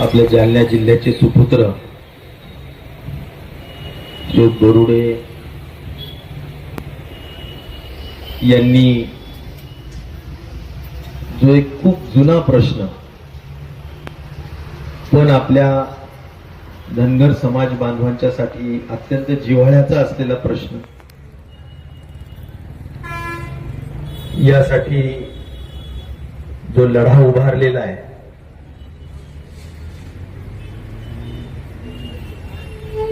आपल्या जालन्या जिल्ह्याचे सुपुत्र जो गरुडे यांनी जो एक खूप जुना प्रश्न पण आपल्या धनगर समाज बांधवांच्यासाठी अत्यंत जिव्हाळ्याचा असलेला प्रश्न यासाठी जो लढा उभारलेला आहे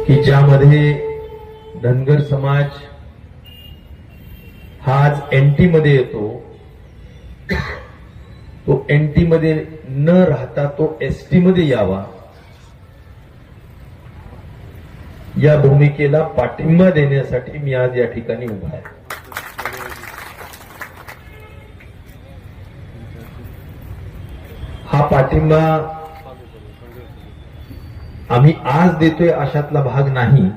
की ज्यामध्ये धनगर समाज हा आज एनटी मध्ये येतो. तो एनटी मध्ये न राहता तो एसटी मध्ये यावा. या भूमिकेला पाठिंबा देण्यासाठी मी आज या ठिकाणी उभा आहे. हा पाठिंबा आम्ही आज देतोय अशातला भाग नाही.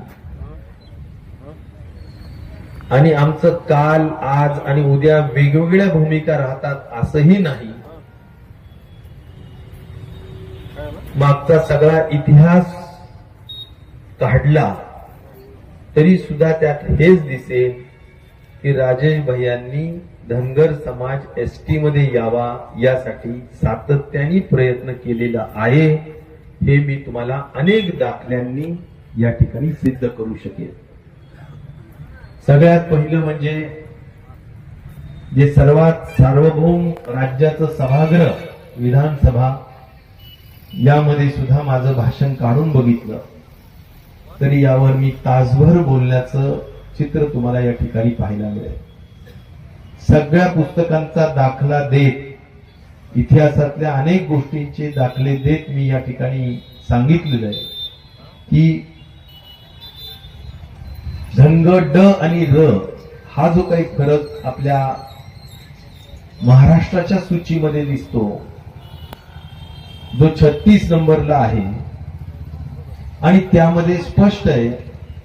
आणि आमचं काल आज आणि उद्या वेगवेगळ्या भूमिका राहतात असंही नाही. मागचा सगळा इतिहास काढला तरी सुद्धा त्यात हेच दिसेल की राजेश भैयांनी धनगर समाज एसटी मध्ये यावा यासाठी सातत्याने प्रयत्न केलेला आहे. हे मी तुम्हाला अनेक दाखल्यांनी या ठिकाणी सिद्ध करू शकेल सगळ्यात पहिलं म्हणजे जे सर्वात सार्वभौम राज्याचं सभागृह विधानसभा यामध्ये सुद्धा माझं भाषण काढून बघितलं. तरी यावर मी तासभर बोलण्याचं चित्र तुम्हाला या ठिकाणी पाहायला मिळेल. सगळ्या पुस्तकांचा दाखला देत इतिहासातल्या अनेक गोष्टींचे दाखले देत मी या ठिकाणी सांगितलेलं आहे. की धनग ड आणि र हा जो काही फरक आपल्या महाराष्ट्राच्या सूचीमध्ये दिसतो जो छत्तीस नंबरला आहे आणि त्यामध्ये स्पष्ट आहे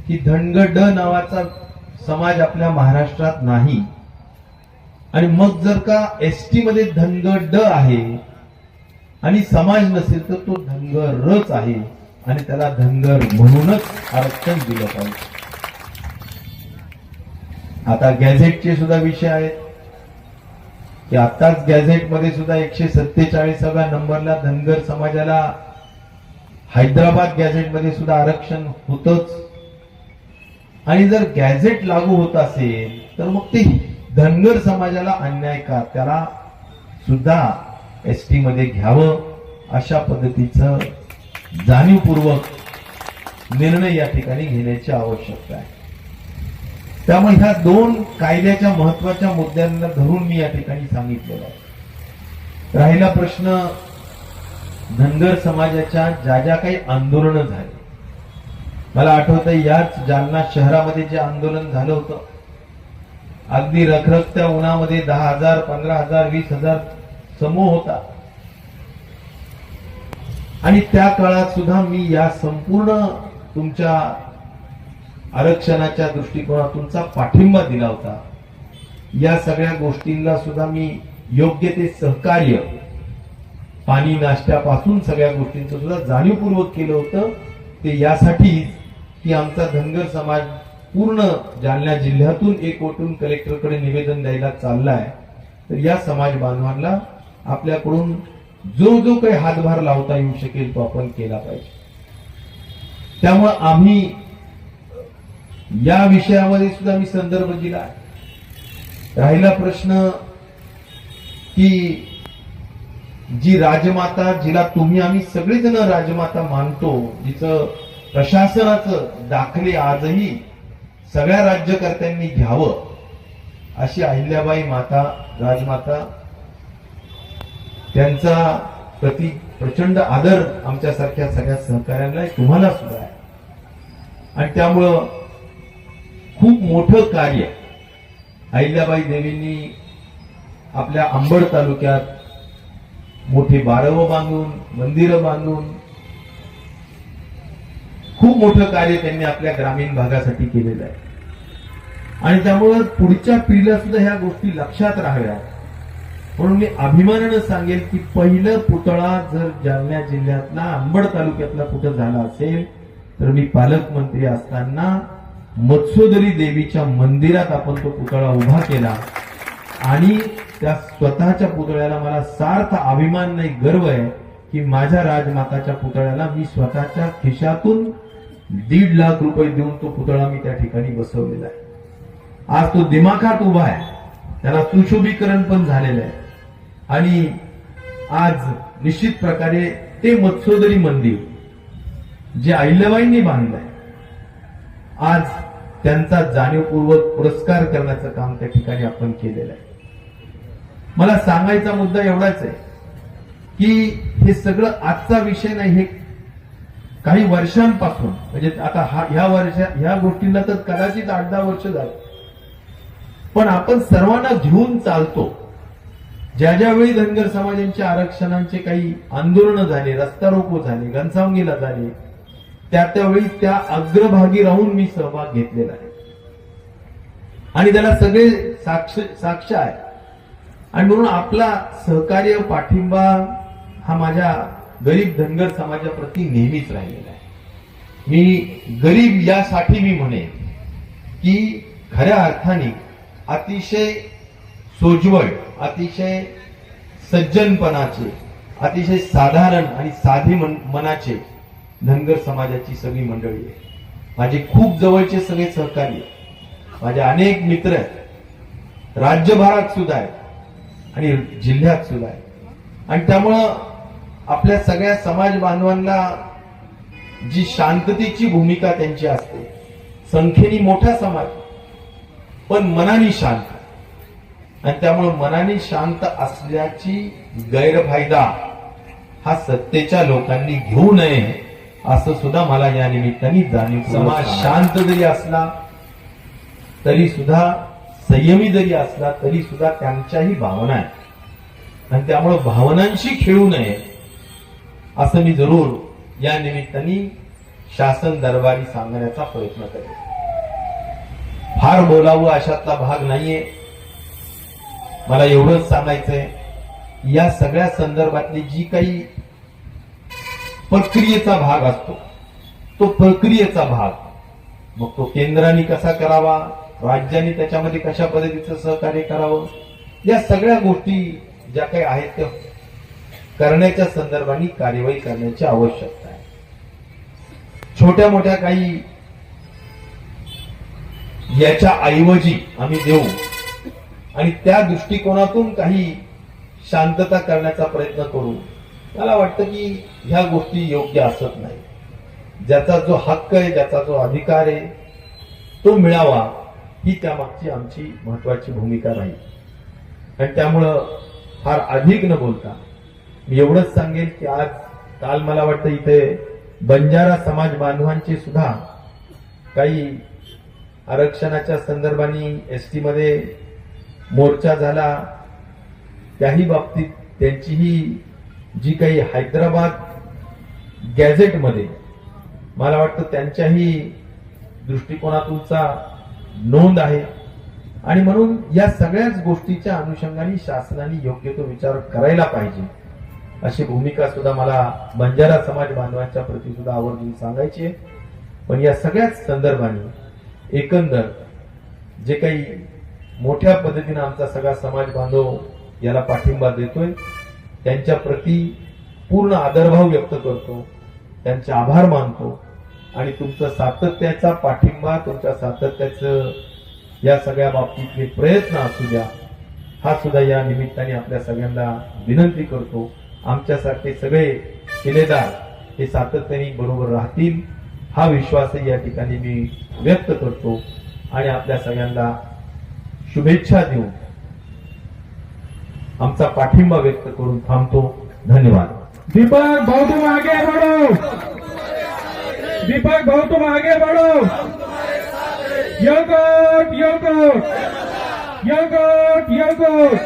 की धनग ड नावाचा समाज आपल्या महाराष्ट्रात नाही. आणि मग जर का एसटी मध्ये धनग ड आहे आणि समाज नसेल तर तो धनगरच आहे आणि त्याला धनगर म्हणूनच आरक्षण दिलं पाहिजे. आता गॅझेटचे सुद्धा विषय आहेत. की आताच गॅझेटमध्ये सुद्धा एकशे सत्तेचाळीसाव्या नंबरला धनगर समाजाला हैदराबाद गॅझेटमध्ये सुद्धा आरक्षण होतच. आणि जर गॅझेट लागू होत असेल तर मग ते धनगर समाजाला अन्याय का? त्याला सुद्धा एस टी मध्ये घ्यावं अशा पद्धतीचं जाणीवपूर्वक निर्णय या ठिकाणी घेण्याची आवश्यकता आहे. त्यामुळे ह्या दोन कायद्याच्या महत्त्वाच्या मुद्द्यांना धरून मी या ठिकाणी सांगितलेलं आहे. राहिला प्रश्न धनगर समाजाच्या ज्या ज्या काही आंदोलनं झाली मला आठवतं याच जालना शहरामध्ये जे आंदोलन झालं होतं अगदी रखरखत्या उन्हामध्ये दहा हजार पंधरा हजार वीस हजार समूह होता. आणि त्या काळात सुद्धा मी या संपूर्ण तुमच्या आरक्षणाच्या दृष्टिकोनातूनचा पाठिंबा दिला होता. या सगळ्या गोष्टींना सुद्धा मी योग्य ते सहकार्य पाणी नाश्त्यापासून सगळ्या गोष्टींचं सुद्धा जाणीवपूर्वक केलं होतं. ते यासाठी की आमचा धनगर समाज पूर्ण जालना जिल्ह्यातून एक वटून कलेक्टरकडे निवेदन द्यायला चाललाय तर या समाज बांधवांना आपल्याकडून जो जो काही हातभार लावता येऊ शकेल तो आपण केला पाहिजे. त्यामुळं आम्ही या विषयामध्ये सुद्धा मी संदर्भ दिला आहे. राहिला प्रश्न की जी राजमाता जिला तुम्ही आम्ही सगळेजण राजमाता मानतो जिचं प्रशासनाचं दाखले आजही सगळ्या राज्यकर्त्यांनी घ्यावं अशी अहिल्याबाई माता राजमाता त्यांचा प्रति प्रचंड आदर आमच्यासारख्या सगळ्या सहकार्यांना तुम्हाला सुद्धा आहे. आणि त्यामुळं खूप मोठं कार्य अहिल्याबाई देवींनी आपल्या अंबड तालुक्यात मोठी बारवं बांधून मंदिरं बांधून खूप मोठं कार्य त्यांनी आपल्या ग्रामीण भागासाठी केलेलं आहे. आणि त्यामुळं पुढच्या पिढीला सुद्धा ह्या गोष्टी लक्षात राहाव्या. म्हणून मी अभिमानानं सांगेल की पहिलं पुतळा जर जालना जिल्ह्यातला अंबड तालुक्यातला कुठं झाला असेल तर मी पालकमंत्री असताना मत्स्योदरी देवीच्या मंदिरात आपण तो पुतळा उभा केला. आणि त्या स्वतःच्या पुतळ्याला मला सार्थ अभिमान नाही गर्व आहे की माझ्या राजमाताच्या पुतळ्याला मी स्वतःच्या खिशातून दीड लाख रुपये देऊन तो पुतळा मी त्या ठिकाणी बसवलेला आहे. आज तो दिमाखात उभा आहे. त्याला सुशोभीकरण पण झालेलं आहे. आणि आज निश्चित प्रकारे ते मत्स्योदरी मंदिर जे अहिल्याबाईंनी बांधलंय आज त्यांचा जाणीवपूर्वक पुरस्कार करण्याचं काम त्या ठिकाणी आपण केलेलं आहे. मला सांगायचा मुद्दा एवढाच आहे की हे सगळं आजचा विषय नाही हे काही वर्षांपासून म्हणजे आता हा ह्या वर्षा ह्या गोष्टींना तर कदाचित आठ दहा वर्ष झाली. पण आपण सर्वांना घेऊन चालतो. ज्या ज्यावेळी धनगर समाजांच्या आरक्षणांचे काही आंदोलनं झाले रस्ता रोको झाले घनसावंगीला झाले त्या त्यावेळी त्या अग्रभागी राहून मी सहभाग घेतलेला आहे. आणि त्याला सगळे साक्ष साक्ष आहे. आणि म्हणून आपला सहकार्य पाठिंबा हा माझ्या गरीब धनगर समाजाप्रती नेहमीच राहिलेला आहे. मी गरीब यासाठी मी म्हणेन की खऱ्या अर्थाने अतिशय सोज्वळ अतिशय सज्जनपणाचे अतिशय साधारण आणि साधे मन- मनाचे धनगर समाजाची सगळी मंडळी आहे माझे खूप जवळचे सगळे सहकारी आहेत. माझे अनेक मित्र आहेत. राज्यभरात सुद्धा आहेत आणि जिल्ह्यात सुद्धा आहेत. आणि त्यामुळं आपल्या सगळ्या समाज बांधवांना जी शांततेची भूमिका त्यांची असते संख्येने मोठा समाज पण मनाने शांत. आणि त्यामुळे मनाने शांत असल्याची गैरफायदा हा सत्तेच्या लोकांनी घेऊ नये असं सुद्धा मला या निमित्ताने जाणीव समाज शांत जरी असला तरी सुद्धा संयमी जरी असला तरी सुद्धा त्यांच्याही भावना आहेत. आणि त्यामुळे भावनांशी खेळू नये असं मी जरूर या निमित्ताने शासन दरबारी सांगण्याचा प्रयत्न करेन. फार बोलावं अशातला भाग नाहीये. मला एवढंच सांगायचंय या सगळ्या संदर्भातली जी काही प्रक्रियेचा भाग असतो तो प्रक्रियेचा भाग. मग तो केंद्राने कसा करावा राज्याने त्याच्यामध्ये कशा पद्धतीचं सहकार्य करावं या सगळ्या गोष्टी ज्या काही आहेत त्या करण्याच्या संदर्भाने कार्यवाही करण्याची आवश्यकता आहे. छोट्या मोठ्या काही याच्या ऐवजी आम्ही देऊ. आणि त्या दृष्टिकोनातून काही शांतता करण्याचा प्रयत्न करू. मला वाटतं की ह्या गोष्टी योग्य असत नाही. ज्याचा जो हक्क आहे ज्याचा जो अधिकार आहे तो मिळावा ही त्यामागची आमची महत्वाची भूमिका राहील. आणि त्यामुळं फार अधिक न बोलता मी एवढंच सांगेन की आज काल मला वाटतं इथे बंजारा समाज बांधवांची सुद्धा काही आरक्षणाच्या संदर्भाने एस टी मध्ये मोर्चा झाला. त्याही बाबतीत त्यांचीही जी काही हैदराबाद गॅझेटमध्ये मला वाटतं त्यांच्याही दृष्टिकोनातूनचा नोंद आहे. आणि म्हणून या सगळ्याच गोष्टीच्या अनुषंगाने शासनाने योग्य तो विचार करायला पाहिजे. अशी भूमिका सुद्धा मला बंजारा समाज बांधवांच्या प्रती सुद्धा आवर्जून सांगायची पण या सगळ्याच संदर्भाने एकंदर जे काही मोठ्या पद्धतीनं आमचा सगळा समाज बांधव याला पाठिंबा देतोय त्यांच्या प्रती पूर्ण आदरभाव व्यक्त करतो त्यांचे आभार मानतो आणि तुमचं सातत्याचा पाठिंबा तुमच्या सातत्याचं या सगळ्या बाबतीतले प्रयत्न असू द्या हा सुद्धा या निमित्ताने आपल्या सगळ्यांना विनंती करतो. आमच्यासारखे सगळे शिलेदार हे सातत्याने बरोबर राहतील. हा विश्वासही या ठिकाणी मी व्यक्त करतो आणि आपल्या सगळ्यांना शुभेच्छा देऊन आमचा पाठिंबा व्यक्त करून थांबतो. धन्यवाद. दीपक भाऊ तुम आगे बढ़ो दीपक भाऊ तुम आगे बढ़ो योगोट योगोट. योगोट योगोट.